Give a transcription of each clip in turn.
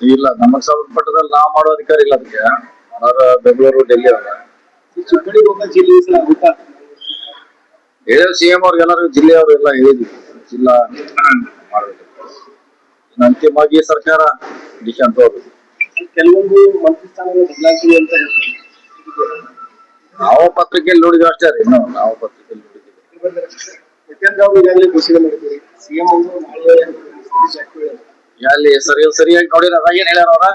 ಇಲ್ಲ ನಮಗ್ ಸಂಬಂಧಪಟ್ಟದಲ್ಲಿ ನಾವ್ ಮಾಡೋ ಅಧಿಕಾರ ಇಲ್ಲ ಅದಕ್ಕೆ. ಅವರ ಬೆಂಗಳೂರು ಡೆಲ್ಲಿ ಅವರ. ಹೇಳ ಚುಕ್ಕಡಿ ಗೋಗ ಜಿಲ್ಲೆ ಸಲ ಆಗುತ್ತಾ ಹೇಳಿ ಸಿ ಎಂ ಅವ್ರಿಗೆಲ್ಲರಿಗೂ ಜಿಲ್ಲೆಯವರು ಎಲ್ಲ ಹೇಳಿದ್ವಿ ಜಿಲ್ಲಾ ಮಾಡಬೇಕು. ಅಂತಿಮವಾಗಿ ಸರ್ಕಾರ ಡಿಶ್ ಅಂತ ಹೋಗ್ಬೇಕು ಕೆಲವೊಂದು ಮಂತ್ರಿ ಸ್ಥಾನಗಳು ಅಂತ. ನಾವು ಪತ್ರಿಕೆಯಲ್ಲಿ ನೋಡಿದ್ವಿ ಅಷ್ಟೇ ರೀ ಇನ್ನು ನಾವು ಪತ್ರಿಕೆಯಲ್ಲಿ ನೋಡಿದ್ವಿ. ಯಾಕಂದ್ರೆ ಅವ್ರು ಈಗಾಗಲೇ ಘೋಷಣೆ ಮಾಡಿದ್ದೀರಿ. ಸಿಎಂ ಅವರು ಅಲ್ಲಿ ಸರಿ ಸರಿಯಾಗಿ ನೋಡಿರ ಏನ್ ಹೇಳ್ಯಾರ ಅವ್ರ?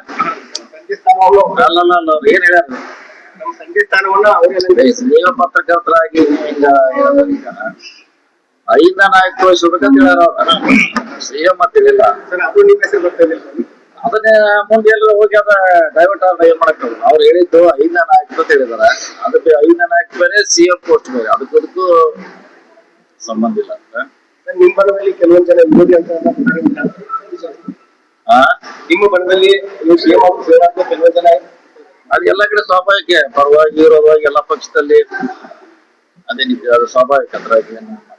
ಅಲ್ಲ ಏನ್ ಹೇಳ್ಯಾರ? ನೀವು ಪತ್ರಕರ್ತರಾಗಿ ಹಿಂಗ ಐದನ ನಾಯಕ ತೋರಿಸ್ಬೇಕಂತ ಹೇಳ್ಯಾರ ಸಿಎಂ ಇದೆ ಅದನ್ನೇ ಮುಂದೆ ಎಲ್ಲ ಹೋಗಿ ಅದ ಡೈವರ್ಟ್ ಆದ್ರೆ ಏನ್ ಮಾಡಕ್. ಅವ್ರು ಹೇಳಿದ್ದು ಐದನೇ ನಾಲ್ಕು ಅಂತ ಹೇಳಿದಾರ. ಅದಕ್ಕೆ ಐದನೇ ನಾಲ್ಕು ಬೇರೆ ಸಿಎಂ ಪೋಸ್ಟ್ ಬೇರೆ. ಅದಕ್ಕೂ ಸಂಬಂಧ ಇಲ್ಲ ಬಣದಲ್ಲಿ ಕೆಲವೊಂದು ಜನ ಮೋದಿ ಅಂತ ನಿಮ್ಮ ಬಣ್ಣದಲ್ಲಿ ನೀವು ಸಿಎಂ ಕೆಲವೊಂದು ಜನ ಅದು ಎಲ್ಲ ಕಡೆ ಸ್ವಾಭಾವಿಕ ಪರವಾಗಿ ವಿರೋಧವಾಗಿ ಎಲ್ಲ ಪಕ್ಷದಲ್ಲಿ ಅದೇನಿದೆ ಅದು ಸ್ವಾಭಾವಿಕ ಅದ್ರಾಗಿ ಏನು ಮಾಡ್ಲಿಕ್ಕೆ.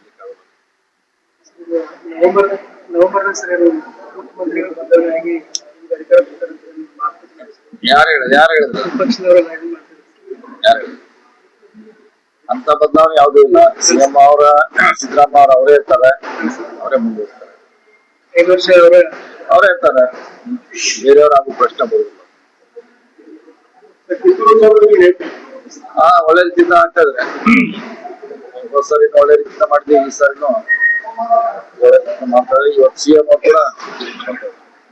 ನವೆಂಬರ್. ಯಾರು ಹೇಳಿದ್ರು? ಯಾರು ಹೇಳಿದ್ರು? ವಿಪಕ್ಷದವರು ನಾಯಕರು ಯಾರು ಅಂತ ಬದಲಾವಣೆ ಯಾವುದೂ ಇಲ್ಲ. ಸಿಎಂ ಅವರ ಸಿದ್ದರಾಮಯ್ಯ ಅವ್ರು ಅವರೇ ಇರ್ತಾರೆ. ಅವರೇ ಮುಂದುವರಿಸ್ತಾರೆ. ಐದು ವರ್ಷ ಅವರ ಅವರೇ ಇರ್ತಾರೆ ಬೇರೆಯವ್ರು ಪ್ರಶ್ನೆ ಬರುದಿಲ್ಲ ಹಾ ಒಳ್ಳೆ ರೀತಿಯಿಂದ ಆಗ್ತಾ ಇದ್ರೆ ಸರಿ ಒಳ್ಳೆ ರೀತಿಯಿಂದ ಮಾಡಿದ್ವಿ ಈ ಸರಿನೂ. ಒಳ್ಳೆ ಮಾಡ್ತಾರೆ. ಇವತ್ತು ಸಿ ಎಂ ಕೂಡ